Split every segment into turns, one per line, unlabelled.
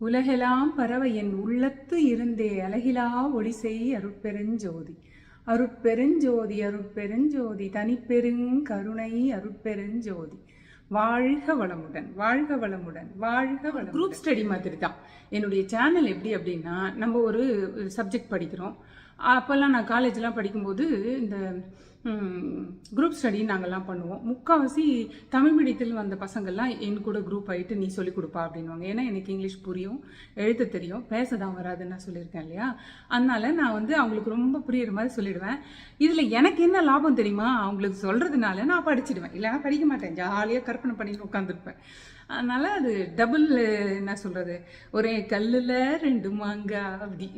உலகெலாம் பரவ என் உள்ளத்து இருந்தே அழகிலா ஒளி செய் அருட்பெருஞ்சோதி அருட்பெருஞ்சோதி அருட்பெருஞ்சோதி தனிப்பெருங் கருணை அருட்பெருஞ்சோதி வாழ்க வளமுடன் வாழ்க வளமுடன் வாழ்க வளம் குரூப் ஸ்டடி மாதிரி தான் என்னுடைய சேனல் எப்படி அப்படின்னா நம்ம ஒரு சப்ஜெக்ட் படிக்கிறோம். அப்போல்லாம் நான் காலேஜ்லாம் படிக்கும்போது இந்த குரூப் ஸ்டடி நாங்கள்லாம் பண்ணுவோம். முக்கால்வாசி தமிழ் மீடியத்தில் வந்த பசங்கள்லாம் என் கூட குரூப் ஆகிட்டு நீ சொல்லிக் கொடுப்பா அப்படின்வாங்க ஏன்னா எனக்கு இங்கிலீஷ் புரியும் எழுத்து தெரியும் பேச தான் வராதுன்னு நான் சொல்லியிருக்கேன் இல்லையா? அதனால நான் வந்து அவங்களுக்கு ரொம்ப புரியுற மாதிரி சொல்லிடுவேன். இதில் எனக்கு என்ன லாபம் தெரியுமா? அவங்களுக்கு சொல்கிறதுனால நான் படிச்சிடுவேன். இல்லைன்னா படிக்க மாட்டேன். ஜாலியாக கற்பனை பண்ணிட்டு உட்காந்துருப்பேன் அதனால் அது டபுள் என்ன சொல்கிறது ஒரே கல்லில் ரெண்டு மாங்காய் அப்படி.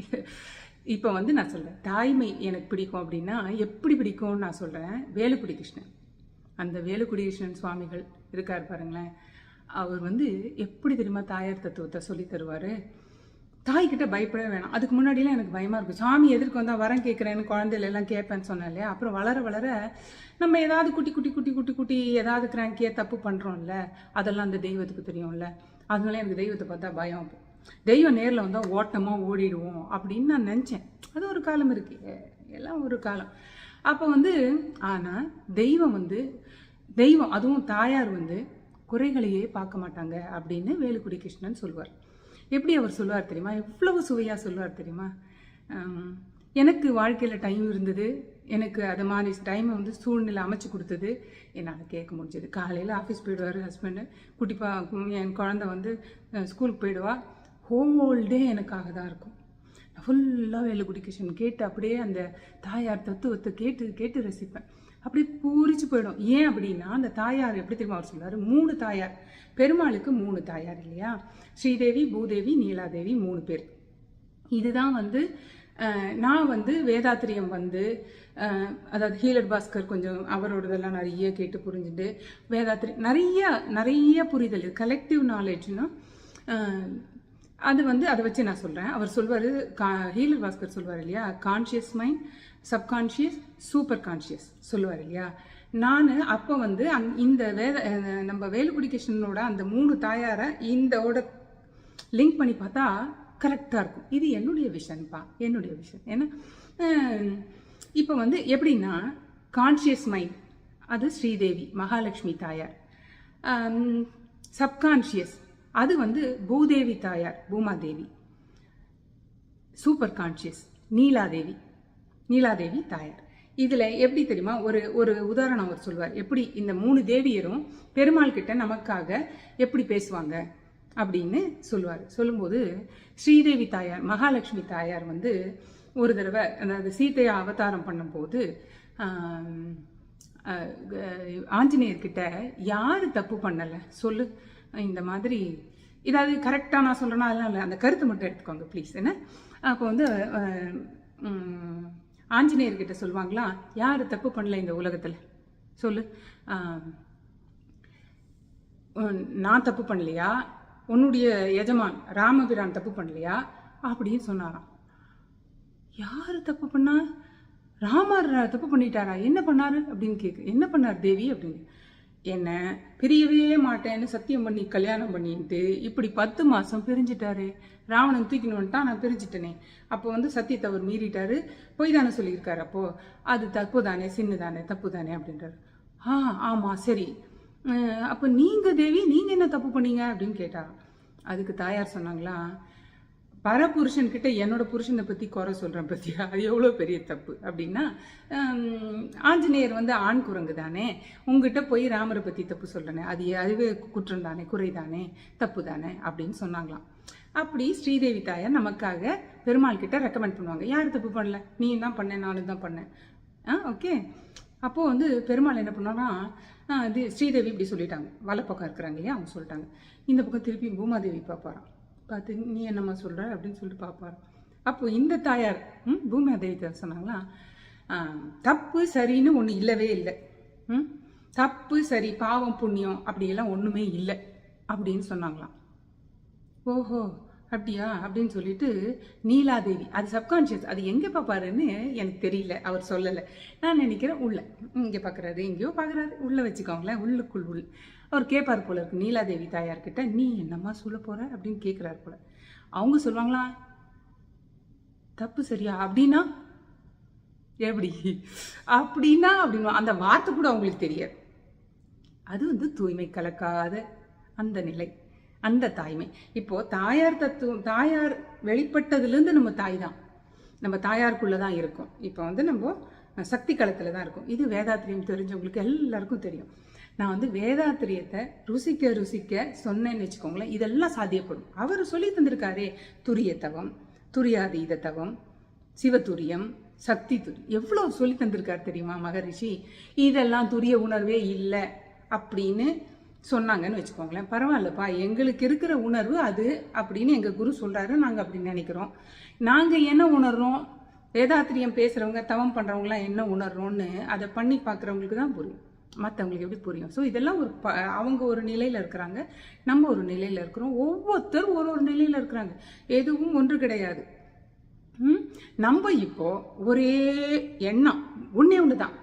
இப்போ வந்து நான் சொல்கிறேன் தாய்மை எனக்கு பிடிக்கும் அப்படின்னா எப்படி பிடிக்கும்னு நான் சொல்கிறேன் வேலுக்குடி கிருஷ்ணன் அந்த வேலுக்குடி கிருஷ்ணன் சுவாமிகள் இருக்கார் பாருங்களேன். அவர் வந்து எப்படி தெரியுமா தாயார் தத்துவத்தை சொல்லி தருவார்? தாய்கிட்ட பயப்படவே வேணாம். அதுக்கு முன்னாடிலாம் எனக்கு பயமாக இருக்கும். சாமி எதிர்க்கு வந்தால் வரம் கேட்குறேன்னு குழந்தையில எல்லாம் கேட்பேன்னு சொன்னாலே அப்புறம் வளர வளர நம்ம ஏதாவது குட்டி குட்டி குட்டி குட்டி குட்டி ஏதாவது கிராங்கியாக தப்பு பண்ணுறோம்ல அதெல்லாம் அந்த தெய்வத்துக்கு தெரியும்ல. அதனால எனக்கு தெய்வத்தை பார்த்தா பயம் தெய்வம் நேரில் வந்தால் ஓட்டமாக ஓடிடுவோம் அப்படின்னு நான் நினச்சேன். அது ஒரு காலம் இருக்குது எல்லாம் ஒரு காலம். அப்போ வந்து ஆனால் தெய்வம் வந்து தெய்வம் அதுவும் தாயார் வந்து குறைகளையே பார்க்க மாட்டாங்க அப்படின்னு வேலுக்குடி கிருஷ்ணன் சொல்வார். எப்படி அவர் சொல்லுவார் தெரியுமா? எவ்வளவு சுவையாக சொல்லுவார் தெரியுமா? எனக்கு வாழ்க்கையில் டைம் இருந்தது. எனக்கு அது மாதிரி டைமை வந்து சூழ்நிலை அமைச்சு கொடுத்தது. என்னால் கேட்க முடிஞ்சது. காலையில் ஆஃபீஸ் போயிடுவார் ஹஸ்பண்டு குட்டிப்பா என் குழந்த வந்து ஸ்கூலுக்கு போயிடுவா. ஹோல் டே எனக்காக தான் இருக்கும். ஃபுல்லாக வேலுக்குடி கிருஷ்ணன் கேட்டு அப்படியே அந்த தாயார் தத்துவத்தை கேட்டு கேட்டு ரசிப்பேன். அப்படியே பூரிச்சு போயிடும். ஏன் அப்படின்னா அந்த தாயார் எப்படி தெரியுமா அவர் சொல்லுவார் மூணு தாயார். பெருமாளுக்கு மூணு தாயார் இல்லையா? ஸ்ரீதேவி பூதேவி நீலாதேவி மூணு பேர். இதுதான் வந்து நான் வந்து வேதாத்திரியம் வந்து அதாவது ஹீலர் பாஸ்கர் கொஞ்சம் அவரோடதெல்லாம் நிறைய கேட்டு புரிஞ்சுட்டு வேதாத்திரி நிறைய நிறைய புரிதல். கலெக்டிவ் நாலேஜ்னா அது வந்து அதை வச்சு நான் சொல்கிறேன் அவர் சொல்வார் கா ஹீலர் பாஸ்கர் சொல்வார் இல்லையா? Conscious mind subconscious super conscious சொல்லுவார் இல்லையா? நான் அப்போ வந்து அந் இந்த வேத நம்ம வேலுக்குடி கிருஷ்ணனோட அந்த மூணு தாயாரை இந்தோட லிங்க் பண்ணி பார்த்தா கரெக்டாக இருக்கும். இது என்னுடைய விஷன்ப்பா என்னுடைய விஷன் ஏன்னா இப்போ வந்து எப்படின்னா கான்ஷியஸ் மைண்ட் அது ஸ்ரீதேவி மகாலட்சுமி தாயார். சப்கான்ஷியஸ் அது வந்து பூதேவி தாயார் Bhumadevi. Super conscious Niladevi. Neeladevi தாயார். இதில் எப்படி தெரியுமா? ஒரு ஒரு உதாரணம் அவர் சொல்வார். எப்படி இந்த மூணு தேவியரும் பெருமாள் கிட்ட நமக்காக எப்படி பேசுவாங்க அப்படின்னு சொல்லுவார் சொல்லும்போது ஸ்ரீதேவி தாயார் மகாலட்சுமி தாயார் வந்து ஒரு தடவை அதாவது சீதையை அவதாரம் பண்ணும்போது ஆஞ்சநேயர்கிட்ட யார் தப்பு பண்ணலை? சொல்லு. இந்த மாதிரி இதாவது கரெக்டாக நான் சொல்கிறேன்னா அதெல்லாம் இல்லை. அந்த கருத்தை மட்டும் எடுத்துக்கோங்க ப்ளீஸ் என்ன? அப்போ வந்து ஆஞ்சநேயர்கிட்ட சொல்லுவாங்களா? யார் தப்பு பண்ணல இந்த உலகத்தில்? சொல்லு. நான் தப்பு பண்ணலையா? உன்னுடைய எஜமான் ராமபிரான் தப்பு பண்ணலையா? அப்படின்னு சொன்னாராம். யார் தப்பு பண்ணா? ராமர் தப்பு பண்ணிட்டாரா? என்ன பண்ணாரு? அப்படின்னு கேட்கு என்ன பண்ணார் தேவி அப்படின்னு? என்ன? பிரியவே மாட்டேன்னு சத்தியம் பண்ணி கல்யாணம் பண்ணிட்டு இப்படி பத்து மாதம் பிரிஞ்சிட்டாரு. ராவணன் தூக்கின்னு நான் பிரிஞ்சிட்டேனே. அப்போ வந்து சத்தியத்தை அவர் மீறிட்டாரு. பொய் தானே சொல்லியிருக்காரு அப்போ? அது தப்பு தானே சின்ன தானே தப்பு தானே அப்படின்றாரு. ஆ ஆமாம் சரி. அப்போ நீங்கள் தேவி நீங்கள் என்ன தப்பு பண்ணீங்க அப்படின்னு கேட்டா அதுக்கு தாயார் சொன்னாங்களா பரபுருஷன் கிட்ட என்னோட புருஷனை பற்றி குறை சொல்கிறேன் பற்றியா அது எவ்வளோ பெரிய தப்பு அப்படின்னா ஆஞ்சநேயர் வந்து ஆண் குரங்கு தானே? உங்ககிட்ட போய் ராமரை பற்றி தப்பு சொல்கிறேனே அது அதுவே குற்றம் தானே குறை தானே தப்பு தானே அப்படின்னு சொன்னாங்களாம். அப்படி ஸ்ரீதேவி தாயார் நமக்காக பெருமாள் கிட்ட ரெக்கமெண்ட் பண்ணுவாங்க. யார் தப்பு பண்ணல? நீ தான் பண்ணேன் நானும் தான் பண்ணேன் ஆ ஓகே அப்போது வந்து பெருமாள் என்ன பண்ணோன்னா இது ஸ்ரீதேவி இப்படி சொல்லிட்டாங்க. வலப்பக்கம் இருக்கிறாங்க இல்லையா? அவங்க சொல்லிட்டாங்க. இந்த பக்கம் திருப்பி பூமாதேவி பார்ப்பாரான் பார்த்து நீ என்னம்மா சொல்கிற அப்படின்னு சொல்லிட்டு பார்ப்பார். அப்போது இந்த தாயார் ம் பூமாதேவி சொன்னாங்களா தப்பு சரின்னு ஒன்று இல்லவே இல்லை. ம் தப்பு சரி பாவம் புண்ணியம் அப்படியெல்லாம் ஒன்றுமே இல்லை. அப்படின்னு சொன்னாங்களாம். ஓஹோ. அப்படியா? அப்படின்னு சொல்லிட்டு நீலாதேவி. அது சப்கான்ஷியஸ் அது எங்கே பார்ப்பாருன்னு எனக்கு தெரியல. அவர் சொல்லலை. நான் நினைக்கிறேன் உள்ள. இங்கே பார்க்குறாரு எங்கேயோ பார்க்குறாரு உள்ளே வச்சுக்கோங்களேன். உள்ளுக்குள் உள். அவர் கேட்பார் போல இருக்கு. நீலாதேவி தாயார்கிட்ட நீ என்னம்மா சொல்ல போகிற அப்படின்னு கேட்குறாரு போல. அவங்க சொல்லுவாங்களா தப்பு சரியா? அப்படின்னா? எப்படி? அப்படின்னா? அப்படின்னு. அந்த வார்த்தை கூட அவங்களுக்கு தெரியாது. அது வந்து தூய்மை கலக்காத அந்த நிலை. அந்த தாய்மை. இப்போது தாயார் தத்துவம் தாயார் வெளிப்பட்டதுலேருந்து நம்ம தாய் தான். நம்ம தாயாருக்குள்ளே தான் இருக்கோம். இப்போ வந்து நம்ம சக்தி களத்தில் தான் இருக்கும். இது வேதாத்திரியம் தெரிஞ்சவங்களுக்கு எல்லாருக்கும் தெரியும். நான் வந்து வேதாத்திரியத்தை ருசிக்க ருசிக்க சொன்னேன்னு வச்சுக்கோங்களேன். இதெல்லாம் சாத்தியப்படும். அவர் சொல்லி தந்திருக்காரே துரிய தவம் துரியாதீத தவம் சிவதுரியம் சக்தி துரி எவ்வளோ சொல்லி தந்திருக்கார் தெரியுமா மகரிஷி? இதெல்லாம் துரிய உணர்வே இல்லை அப்படின்னு சொன்னாங்கன்னு வச்சுக்கோங்களேன். பரவாயில்லப்பா எங்களுக்கு இருக்கிற உணர்வு அது அப்படின்னு எங்கள் குரு சொல்கிறாரு நாங்கள் அப்படி நினைக்கிறோம். நாங்கள் என்ன உணர்றோம்? வேதாத்திரியம் பேசுகிறவங்க தவம் பண்ணுறவங்களாம் என்ன உணர்றோம்னு அதை பண்ணி பார்க்குறவங்களுக்கு தான் புரியும். மற்றவங்களுக்கு எப்படி புரியும்? ஸோ இதெல்லாம் ஒரு ப அவங்க ஒரு நிலையில் இருக்கிறாங்க. நம்ம ஒரு நிலையில் இருக்கிறோம். ஒவ்வொருத்தரும் ஒரு ஒரு நிலையில் இருக்கிறாங்க. எதுவும் ஒன்று கிடையாது. நம்ம இப்போ ஒரே எண்ணம். ஒன்றே ஒன்று தான்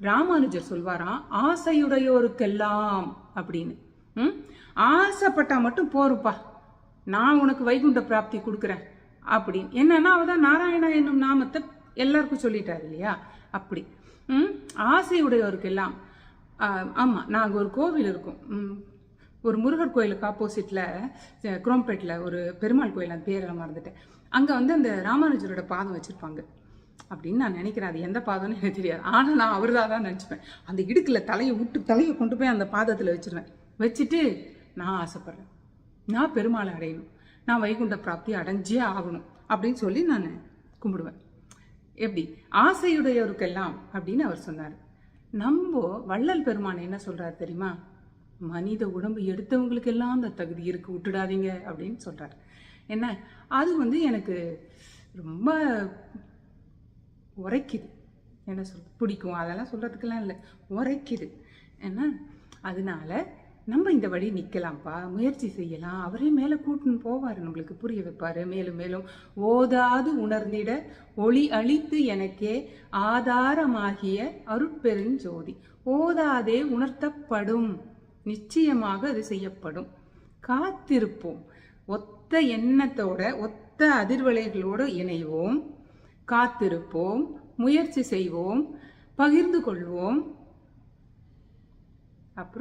ராமானுஜர் சொல்வாராம் ஆசையுடையோருக்கெல்லாம் அப்படின்னு. ம்? ஆசைப்பட்டா மட்டும் போருப்பா. நான் உனக்கு வைகுண்ட பிராப்தி கொடுக்குறேன் அப்படின்னு. என்னன்னா அவதான் நாராயணா என்னும் நாமத்தை எல்லாருக்கும் சொல்லிட்டாரு இல்லையா? அப்படி. ம்? ஆசையுடையோருக்கெல்லாம். ஆமாம் நாங்கள் ஒரு கோவில் இருக்கோம். ம், ஒரு முருகர் கோயிலுக்கு ஆப்போசிட்டில் குரோம்பேட்டில் ஒரு பெருமாள் கோயில் அந்த பேரில் மறந்துட்டேன். அங்கே வந்து அந்த ராமானுஜரோட பாதம் வச்சுருப்பாங்க. அப்படின்னு நான் நினைக்கிறேன். அது எந்த பாதம்னு எனக்கு தெரியாது. ஆனால் நான் அவர்தான் தான் நினச்சிப்பேன். அந்த இடுக்கில் தலையை விட்டு தலையை கொண்டு போய் அந்த பாதத்தில் வச்சிருவேன். வச்சுட்டு நான் ஆசைப்படுறேன். நான் பெருமாளை அடையணும். நான் வைகுண்ட பிராப்தி அடைஞ்சே ஆகணும் அப்படின்னு சொல்லி நான் கும்பிடுவேன். எப்படி? ஆசையுடையவருக்கெல்லாம் அப்படின்னு அவர் சொன்னார். நம்ம வள்ளல் பெருமான் என்ன சொல்றாரு தெரியுமா? மனித உடம்பு எடுத்தவங்களுக்கெல்லாம் அந்த தகுதி இருக்கு விட்டுடாதீங்க அப்படின்னு சொல்கிறார் என்ன? அது வந்து எனக்கு ரொம்ப உரைக்குது. என்ன சொல் பிடிக்கும். அதெல்லாம் சொல்கிறதுக்கெல்லாம் இல்லை. உரைக்குது. என்ன அதனால நம்ம இந்த வழி நிற்கலாம்ப்பா முயற்சி செய்யலாம். அவரே மேலே கூட்டுன்னு போவார் நம்மளுக்கு புரிய வைப்பார். மேலும் மேலும் ஓதாது உணர்ந்திட ஒளி அழித்து எனக்கே ஆதாரமாகிய அருட்பெருஞ்சோதி ஓதாதே உணர்த்தப்படும். நிச்சயமாக அது செய்யப்படும். காத்திருப்போம். ஒத்த எண்ணத்தோட ஒத்த அதிர்வலைகளோடு இணைவோம். காத்திருப்போம் முயற்சி செய்வோம் பகிர்ந்து கொள்வோம். அப்புறம்